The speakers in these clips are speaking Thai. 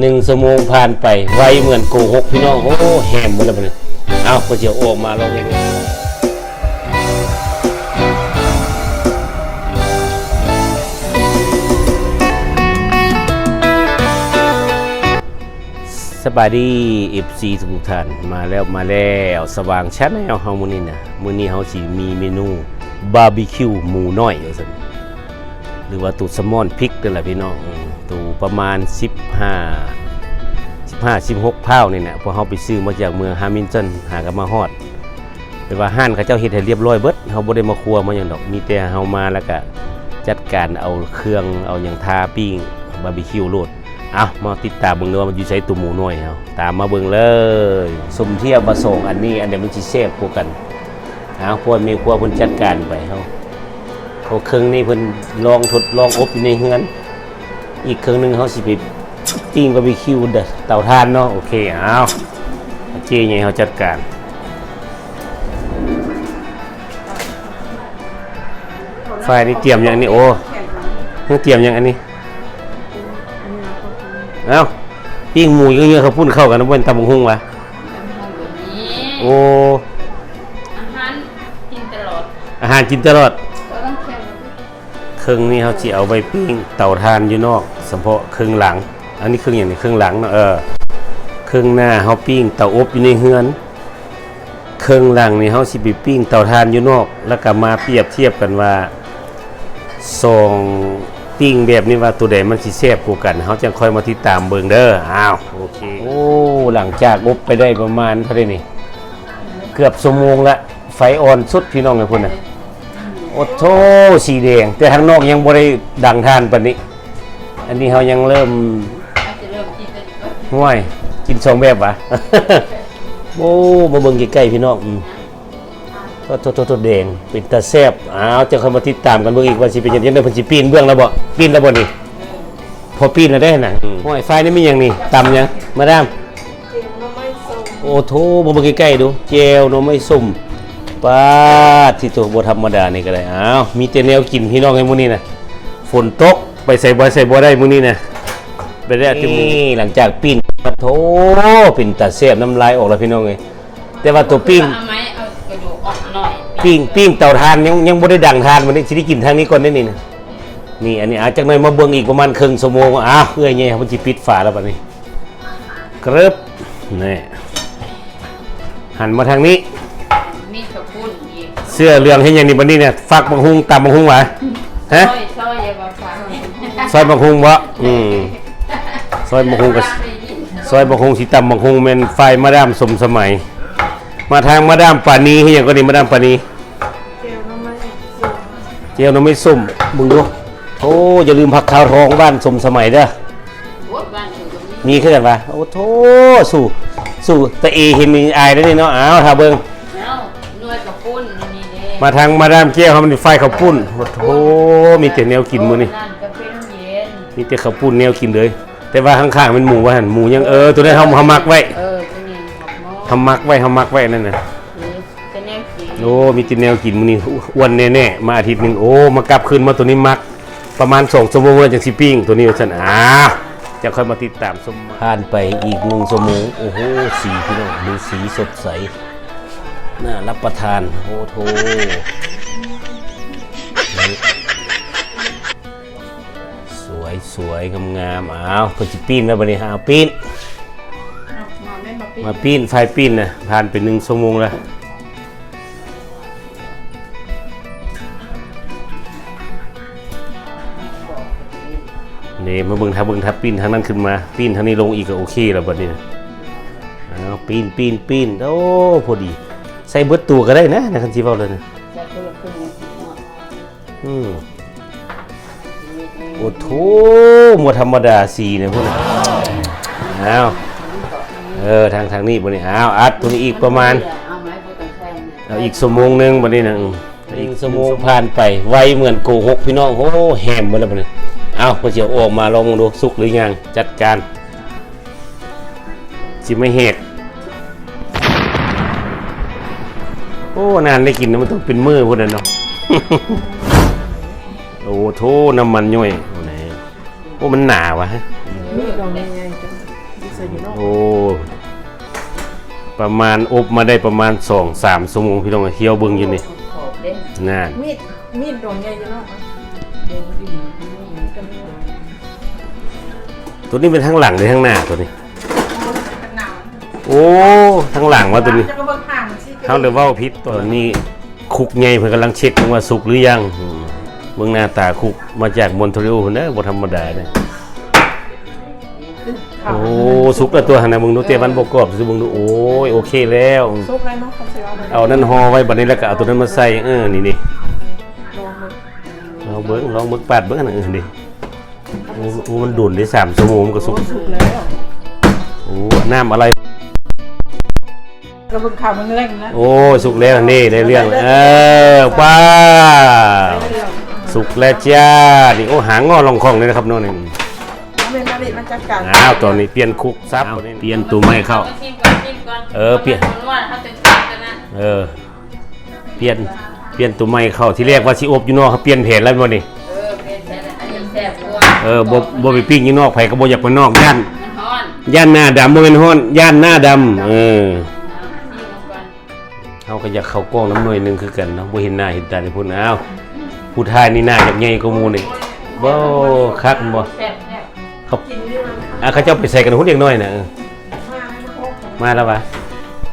หนึ่งชั่วโมงผ่านไป ไวเหมือนโกหกพี่น้อง โอ้แหมหมดแล้วมันเอาก็เจียวออกมาลองยังสบายดีเอฟซีทุกท่านมาแล้วมาแล้วสว่างชัดแนวเฮามื้อนี้นะมื้อนี้เฮาสิมีเมนูบาร์บีคิวหมูน้อยว่าซั่นหรือว่าตูดสมอนพริกนั่นแหละพี่น้อง อืมตูประมาณ 15 15 16เท่านี่นะพอเฮาไปซื้อมาจากเมืองฮามิลตันหากันมาฮอดแต่ว่าห้านเขาเจ้าเฮ็ดให้เรียบร้อยเบิดเฮาบ่ได้มาครัวมาหยังดอกมีแต่เฮามาแล้วก็จัดการเอาเครื่องเอาหยังทาปิ้งบาร์บีคิวโลดเอามาติดตามเบิ่งเด้อว่ามันอยู่ใช้ตัวหมูน้อยเฮาตามมาเบิ่งเลยสมเทียบมาส่งอันนี้อันเดียวมันสิแซ่บกว่ากันเอาพวกมีครัวเพิ่นจัดการไปเฮาเขาเครื่องนี้เพิ่นลองทดลองอบอยู่ในเฮือน อีกเครื่องหนึงเขาสิไปปิ้งบาร์บีคิวเด้อเตาถ่านเนาะโอเคเอาเจ๊ใหญ่เขาจัดการไฟนี่เตรียมอย่างนี้โอ้เพิ่งเตรียมอย่างอันนี้เอ้าปิ้งหมูเยอะๆเขาพุ่นเข้ากันนะเว้นตำบักหุ่งวะโอ้อาหารกินตลอดอาหารกินตลอด รื่องนี้เขาจะเอาไปปิ้งเตาถ่านอยู่นอกเฉพาะเครื่องหลัง อันนี้เครื่องอย่างนี้เครื่องหลังเนาะเออเครื่องหน้าเขาปิ้งเตาอบอยู่ในเฮือนเครื่องหลังนี่เขาสิไปปิ้งเตาถ่านอยู่นอก แล้วก็มาเปรียบเทียบกันว่าซองปิ้งแบบนี้ว่าตัวใดมันสิแซ่บกว่ากันเขาจะค่อยมาติดตามเบิงเด้ออ้าวโอเคโอ้หลังจากอบไปได้ประมาณเท่าไหร่นี่ เกือบชั่วโมงละไฟอ่อนสุดพี่น้องไงพุ่นน่ะ โอ้โทสีแดง แต่ข้างนอกยังบ่ได้ดังทานปานนี้ อันนี้เขายังเริ่มอาจจะเริ่วยกินสองแบบวะโอ้มาเบิ่งใกล้ๆพี่น้องอืมก็ทษๆๆแดงเป็นตาแซบอ้าวจะเข้ามาติดตามกันเบิ่งอีกว่าสิเป็นยังไงเพิ่นสิปีนเบื้องแล้วบ่ปีนแล้วบ่นี่พอปีนแล้วได้หน่ะห้วยไฟนี่มีหยังนี่ตำยังมาดามโอ้โทมาเบิ่งใกล้ๆดูเจลน่อไม้ส้ม ปาดที่ตัวบ่ธรรมดานี่ก็ได้อ้าวมีแต่แนวกินพี่น้องให้มื้อนี้น่ะฝนตกไปใส่บ่ใส่บ่ได้มื้อนี้น่ะไปได้ที่นี่หลังจากปิ้งโถปิ้งตัดเสียบน้ำลายออกแล้วพี่น้องเลยแต่ว่าตัวปิ้งเอาไหมเอากระดูกออกหน่อยปิ้งปิ้งเตาถ่านยังยังบ่ได้ดังทานวันนี้สิได้กินทางนี้ก่อนได้นี่นะนี่อันนี้อาจจะหน่อยมาเบิ่งอีกประมาณครึ่งชั่วโมงอ้าวเอ้ยเนี่ยมันสิปิดฝาแล้วบัดนี้กรึบนี่หันมาทางนี้ สื้อเหลืองให้ยังนี่บัดนี้เนี่ยฟักบังฮุงตำบังฮุงหวะฮะซอยซอยอย่ามาฟังซอยบังฮุงบ่อืมซอยบังฮุงก็ซอยบางคงสีตำบางคงเป็นไฟมาดามสมสมัย มาทางมาดามปานีให้ยังก็ดีมาดามปานีเจียวน้ำไม่ส้มมึงดูโอ้อย่าลืมผักขาวทองบ้านสมสมัยเด้อมีขึ้นกันปะโอ้โถสู่สู่แตะเอเห็นมีอายแล้วนี่เนาะอ้าวถ้าเบิง ปุ้นนี่เด้มาทางมาดามเจียวเขามันไฟข้าวปุ้นโอ้โถมีแต่แนวกินมื้อนี่ร้านกาแฟน้ำเย็นมีแต่ข้าวปุ้นแนวกินเลย แต่ว่าข้างๆเป็นหมูว่าหั่นหมูยังเออตัวนั้นเฮาเฮามักไว้เออตัวนี้หอกหม้อเฮามักไว้เฮามักไว้นั่นน่ะนี่เป็นแนวกินโอ้มีจิแนวกินมื้อนี้อ้วนแน่ๆมาอาทิตย์หนึงโอ้มากลับคืนมาตัวนี้มัก ประมาณ2ชั่วโมงแล้วจังสิปิ้งตัวนี้ว่าซั่นอ่าจะค่อยมาติดตามชมผ่านไปอีก1ชั่วโมงโอ้โหสีพี่น้องดูสีสดใส น่ารับประทานโอ้โถสวยสวยงามๆอ้าวเพิ่นสิปิ้นแล้วบัดนี้อ้าวปิ้นมาไม่มาปิ้งมาปิ้นไฟปิ้นนะผ่านไปหนึ่งชั่วโมงแล้วนี่มาเบิ่งทับเบิ่งทับปิ้นทางนั้นขึ้นมา ปิ้นทางนี้ลงอีกก็โอเคแล้วบัดนี้นะเอาปิ้นปิ้นปิ้นโอ้พอดี ใส่เบิดตัวก็ได้นะนะคันสิเว้าเลยนะจะคนละครึ่งเนาะอืมโอ้โถหมดธรรมดาสีเนี่ยพวกนี้อ้าวเออทางทางนี้บัดนี้อ้าวอัดตัวนี้อีกประมาณ เอาไหมพวกกันแช่เนี่ยเอาอีกชั่วโมงหนึงบัดนี้นะอืมอีกชั่วโมงผ่านไป ไวเหมือนโกหกพี่น้องโอ้แหมหมดแล้วบัดนี้เอาพอเจียวออกมาลองดูสุกหรือยังจัดการสิไม่เหตุ อ้นานได้กินนะมันต้องเป็นมือพวกนั้นเนาะโอ้โทน้ำมันย่อยโอ้ไหนโอ้มันหนาวะฮะเออเสร็จอยู่เนาะโอ้ประมาณอบมาได้ประมาณสองสามชั่วโมงพี่น้องเที่ยวเบิ่งอยู่นี่ขอบเด้น่ามีดมีดโดนใหญ่อยู่เนาะเดินดิ่งนี่ก็ไม่ไหวตัวนี้เป็นทั้งหลังหรือทั้งหน้าตัวนี้กันหนาวโอ้ ทั้งหลังว่าตัวนี้จะก็เบิ่งห่างสิเขาเรียกว่าพิษตัวนี้คุกไงเพิ่นกำลังเช็คว่าสุกหรือยังอืมเบิ่งหน้าตาคุกมาจากมอนทรีออลพุ่นเด้อบ่ธรรมดาเด้อโอ้สุกแล้วตัวหั่นน่ะมึงดูเตะมันบ่กรอบสิมึงดูโอ้ยโอเคแล้ว ซุปอะไรเนาะคำเสียเอาเลยเอานั่นห่อไว้บัดนี้แล้วก็เอาตัวนั้นมาใส่เออนี่นี่ลองเลยลองเบิ่งลองเบิ่งปาดเบิ่งอันนั้นเออดิโอ้โอ้มันดุนได้3ชั่วโมงมันก็สุก โอ้สุกแล้ว โอ้น้ำอะไรกระ เบื้องข่าวมันแรงนะโอ้สุกแล้วนี่ได้เรื่องแล้วเออป้าเรื่องสุกแล้วจ้านี่โอ้หางงอลองคองเลยนะครับน้องนี่น้ำเป็นมาดิมันจัดการอ้าวตอนนี้เปลี่ยนคุกซับเปลี่ยนตัวไม่เข้า ชิมก่อนชิมก่อนเออเปลี่ยน นวดเขาจะชิมกันนะเออ เปลี่ยนเปลี่ยนตัวไม่เข้าที่แรกว่าสิอบอยู่นอกเขาเปลี่ยนแผนแล้วบ่นี่เออเป็นแต่อันนี้แซ่บกว่าเออบ่บ่ไปปิ้งอยู่นอกไผก็บ่อยากไปนอกย่านมันฮ้อน ย่านหน้าดำบ่แม่นฮ้อนย่านหน้าดำเออชิมก่อน เฮาก็อยากเข้ากล้องน้ำหน่วยหนึงคือกันเนาะบ่เห็นหน้าเห็นตาได้พุ่นอ้าวผู้ทายนี่หน้าอยากใหญ่กว่าหมู่นี่บ่คักบ่แซ่บแซ่บเขากินอยู่มันอะเขาเจ้าไปใส่กันหุ่นเด็กน้อยน่ะเออมาให้มันโคกมาแล้ววะ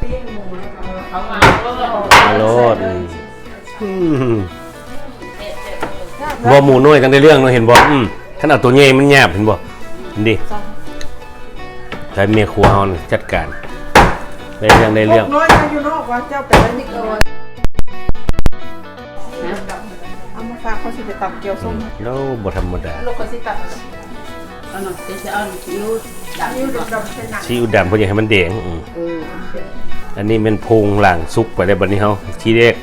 ปิ้งหมูแล้วก็เขามามาโลดอืมแซ่บแซ่บบ่หมูน้อยกันได้เรื่องเนาะเห็นบ่อืมขนาดตัวใหญ่มันหยาบเห็นบ่เห็นดิใช้เมียครัวเฮานี่จัดการ ได้เรื่องได้เรื่อง น้อยมาอยู่นอกว่าเจ้าไปแล้วนี่ก็นะเอามาฝากเขาสิไปตัดเกี๊ยวส้มแล้วบ่ธรรมดาลูกเขาสิตัดเอาหน่อยเดี๋ยวจะเอาคิ้วดับนิ้วก่อนดำๆใส่หนังซีอิ๊วดำเพิ่นอยากให้มันแดงอืมเอออันนี้เป็นโพงหลังซุกไปได้บัดนี้เฮาทีแรก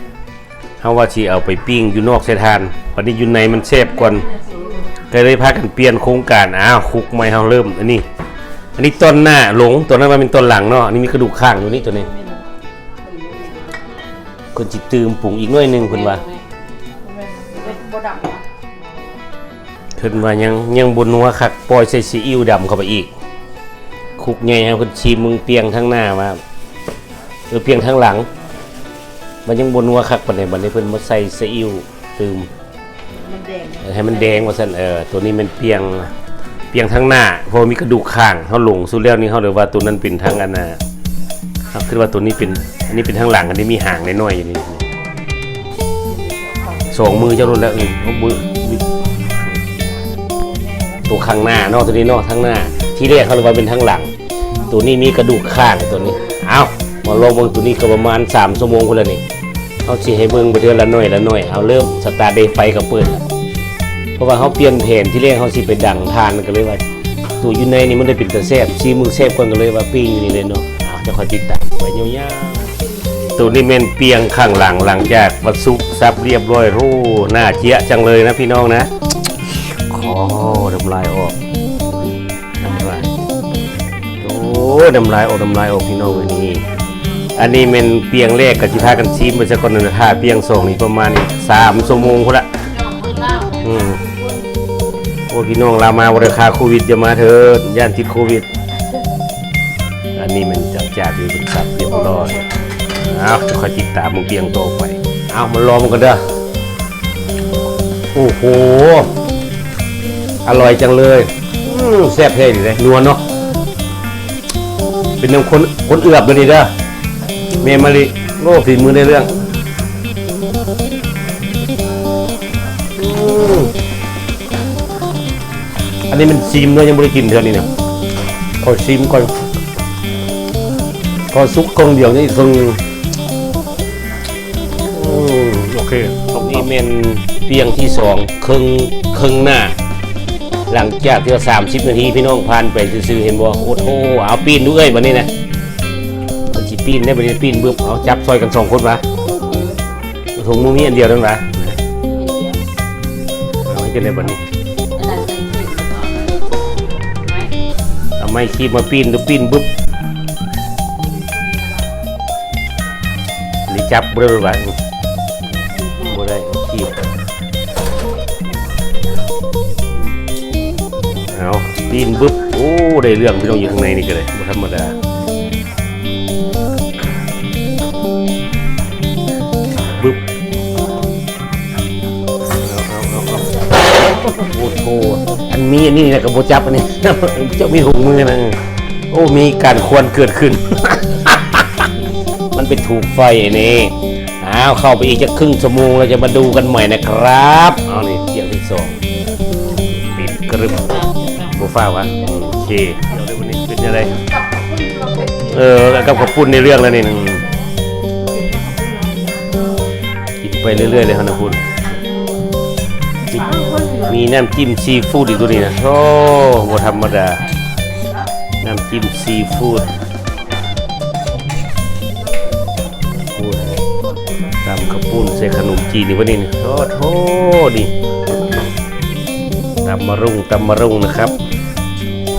เฮาว่าสิเอาไปปิ้งอยู่นอกใส่ทานบัดนี้อยู่ในมันแซ่บก่อนก็เลยพากันเปลี่ยนโครงการอ้าวคุกใหม่เฮาเริ่มอันนี้ อันนี้ต้นหน้าหลงตัวนั้นมันเป็นต้นหลังเนาะอันนี้มีกระดูกข้างอยู่นี่ตัวนี้คนจิตืมปรุงอีกหน่อยหนึงเพิ่นว่าเป็นโบดำนะเพิ่นว่ายังยังบนนัวคักปล่อยใส่ซีอิ๊วดำเข้าไปอีกคุกใหญ่ฮะเพิ่นชิมมึงเปียงทั้งหน้ามาเออเปียงทั้งหลัง มันยังบนนัวคักปานใดบัดนี้เพิ่นมาใส่ซีอิ๊วตืมมันแดงเออให้มันแดงว่าซั่นเออตัวนี้มันเปียง เปียงทั้งหน้าเพราะมีกระดูกข้างเฮาหลงสุดแล้วนี่เฮาเลยว่าตัวนั้นเป็นทั้งอันน่ะเฮาคิดว่าตัวนี้เป็นอันนี้เป็นทั้งหลังอันนี้มีหางน้อยๆอยู่นี่สองมือเจ้ารุ่นแล้วออเอามือตัวข้างหน้านาะตัวนี้นาะทั้งหน้า ที่แรกเขาเลยว่าเป็นทั้งหลัง ตัวนี้มีกระดูกข้างตัวนี้ เอามาลองเบิ่งตัวนี้ก็ประมาณ3ชั่วโมงพุ่นล้วนี่เอาสิให้เบิ่งไปเทื่อละหน่อยละหน่อยเอาเริ่มสตาร์ทเดย์ไฟก็เปิด ราะว่าเขาเปลี่ยนแผนที่แรกเขาสิไปดังทานกันเลยว่าตัวอยู่ในนี่มันได้เป็นตะแซบซีมือแซบก่อนกันเลยว่าปิ้งอยู่นี่เลยเนาะจะคอยติดตามไปยาวๆตัวนี้เมนเปียงข้างหลังหลังจากวัดซุซับเรียบร้อยรูหน้าเจี๊ยจังเลยนะพี่น้องนะขอน้ำลายออกน้ำลายโอ้น้ำลายออกน้ำลายออกพี่น้องเลยนี่อันนี้เมนเปียงแรกกับจิพากันซีมไปสักคนหนึงนะถ้าเปียงสองนี่ประมาณสามชั่วโมงพุ่นละอืม โอ้พี่น้องเรามาบริคาโควิดจะมาเถิดย่านติดโควิด อันนี้มันจับจ่าอยู่เป็นสับเรียบร้อยเอาจะคอยติดตามมึงเพียงโตไปเอามันรอมันกันเด้อโอ้โหอร่อยจังเลยแซ่บเท่ดีเลยนัวเนาะเป็นน้ำคนคนเอือบเลยนี่เด้อเมมาริโอฝีมือในเรื่อง อืมอันนี้มันซีมเนาะยังไม่ได้กินเท่านี้เนี่ยขอซีมก่อนขอซุกกองเดียวนี่ซึ่งอืมโอเคตรงนี้เป็นเตียงที่สองครึ่งครึ่งหน้า หลังจากที่สามสิบนาทีพี่น้องผ่านไปซื้อๆเห็นบ่โอ้โหเอาปีนดูเอ้ยบัดนี้นะมันสิปีนได้บัดนี้ปีนบึ้บเอาจับซอยกันสองคนวะถุงมือมีอันเดียวนั่นวะเอาให้กันเลยบัดนี้อัน ไม่ขีบมาปีนดูปีนบึ๊บหรือจับเบลอวะบ่ได้ขีดเอาปีนบึ๊บโอ้อ้ได้เรื่องพี่น้องอยู่ข้างในนี่ก็เลยบ่ธรรมดา มีอันนี้นะกับโบจับอันนี้เจ้ามีถุงมือนะโอ้มีการควรเกิดขึ้น มันเป็นถูกไฟอ้นี่อ้าวเข้าไปอีกจะครึ่งชั่วโมงเราจะมาดูกันใหม่นะครับเอานี่เที่ยวที่สองปิดกรึบโบฟ้าวะโอเคเดี๋ยวเดี๋ยววันนี้เป็นอะไรเออแล้วกับขอบคุณในเรื่องแล้วนี่กินไปเรื่อยๆเลยครับนะคุณ มีน้ำจิ้มซีฟู้ดอีกตัวนี้นะโอ้โหธรรมดา น้ำจิ้มซีฟู้ดพูดตำข้าวปุ้นใส่ขนมจีนนี่วะนี่นะโอ้โหนี่ตำมะรุงตำมะรุงนะครับ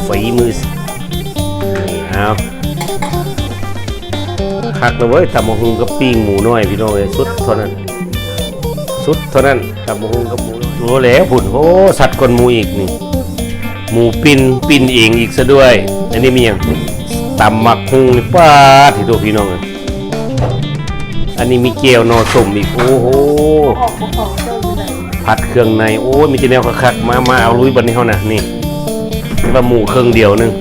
ฝีมือนี่เอาคักเลยเว้ยตำมะฮุงกับปิ้งหมูน้อยพี่น้องเอ้ยสุดเท่านั้น สุดเท่านั้นตำมะฮุงกับหมูน้อย โอ้แล้วผุ่นโอ้สัตว์คนหมูอีกนี่หมูปิ้นปิ้นเองอีกซะด้วย อันนี้มีอย่างตำหมักฮุงนี่ป้าที่ตัวพี่น้องอันนี้มีเกลียวนอสมอีกโอ้โหผัดเครื่องในโอ้ยมีแต่แนวคักๆมามาเอาลุยบันนี้เฮานะนี่ว่าหมูเครื่องเดียวนึง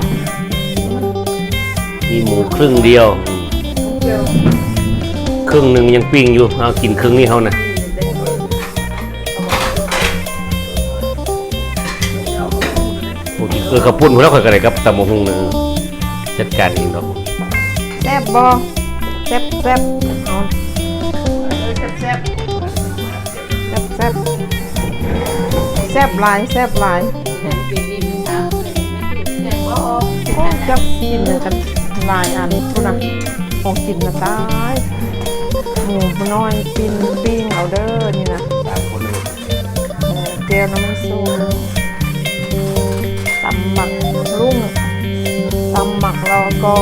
มีหมูครึ่งเดียวเครึ่งหนึ่งยังปิ้งอยู่เอากินครึ่งนี้เฮานะโอ้ยเออกระปุ่นพวกเราค่อยกันเลยครับตำมะฮุงนะจัดการเองเนาะแซ่บบ่แซ่บแซ่บเอาแซ่บแซ่บแซ่บแซ่บหลายแซ่บหลายปีนี้มันตามแม่บ่ออกโอ้จับกินเลยกันหลายอันพุ่นน่ะของกินนะตายหมูน้อยปิ้นปิ้งเอาเด้อนี่นะสามคนเลยเออเจียวน้ำมันส้ม ตำหมักรุ่งตำหมักแล้วก็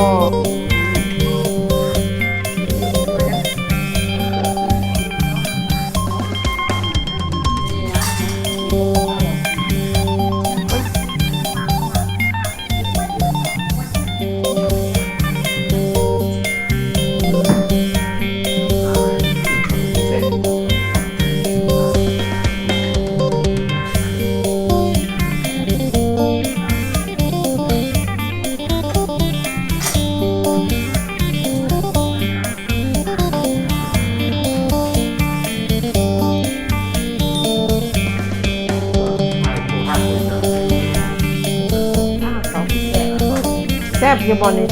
บอยู่บ่นี่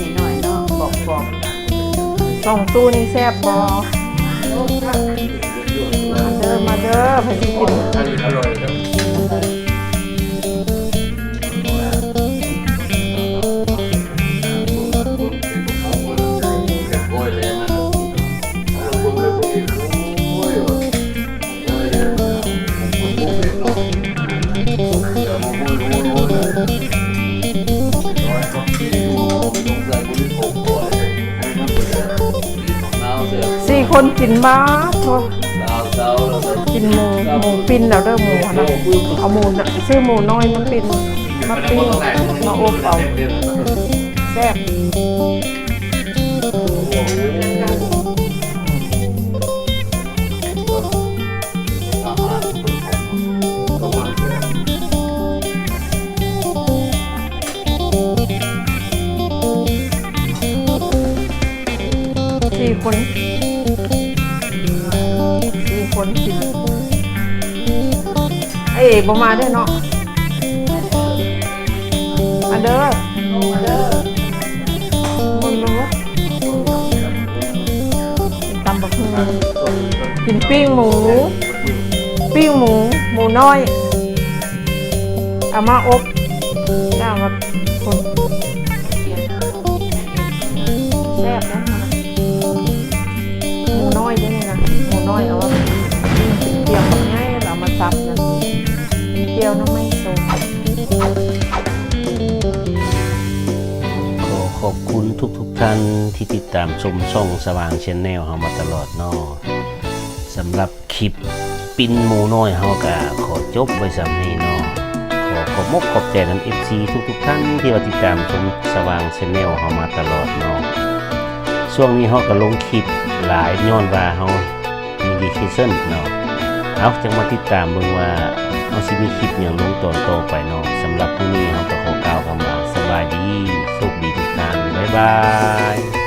นิดหน่อยเนาะบอกบอกสองตู้นี่แซ่บบ่มาเด้อมาเด้อไปสิกิน อันนี้อร่อยครับ คนกินมาทอกินหมูหมูปิ้นแล้วเด้อหมูนะเอาหมูน่ะซื้อหมูน้อยมันปิ้นมาปิ้งมาอบเอาแซ่บ ไอ้เอกมาด้วยเนาะมาเด้อมาเด้อคนรู้ตำบักหุ่งกินปิ้งหมู ปิ้งหมู หมูน้อยเอามาอบแล้วเอามาคนแซ่บนะหมูน้อยด้วยนี่นะหมูน้อยเอาว่าเกี่ยวกับง่ายเรามาซับนะียวน้ำไม่สมขอขอบคุณทุกทุกๆท่านที่ติดตามชมช่องสว่างชนแนลเฮามาตลอดนอสำหรับคลิปปิ้นหมูน้อยเฮากะขอจบไว้สำนี้นอขอขอบมกขอบใจนั้น FC ทุกๆท่านที่ว่าติดตามชมสว่างชาแนลเฮามาตลอดนาะช่วงนี้เฮาก็ลงคลิปหลายย้อนว่าเฮามีดีคิชั่นเนาะเอาจังมาติดตามเบิ่งว่า เอาสิมีคลิปอยังลงตอนต่อไปเนาะสำหรับผู้นี้เขาก็ขอกล่าวคำว่าสบายดีโชคดีทุกท่านบ๊ายบาย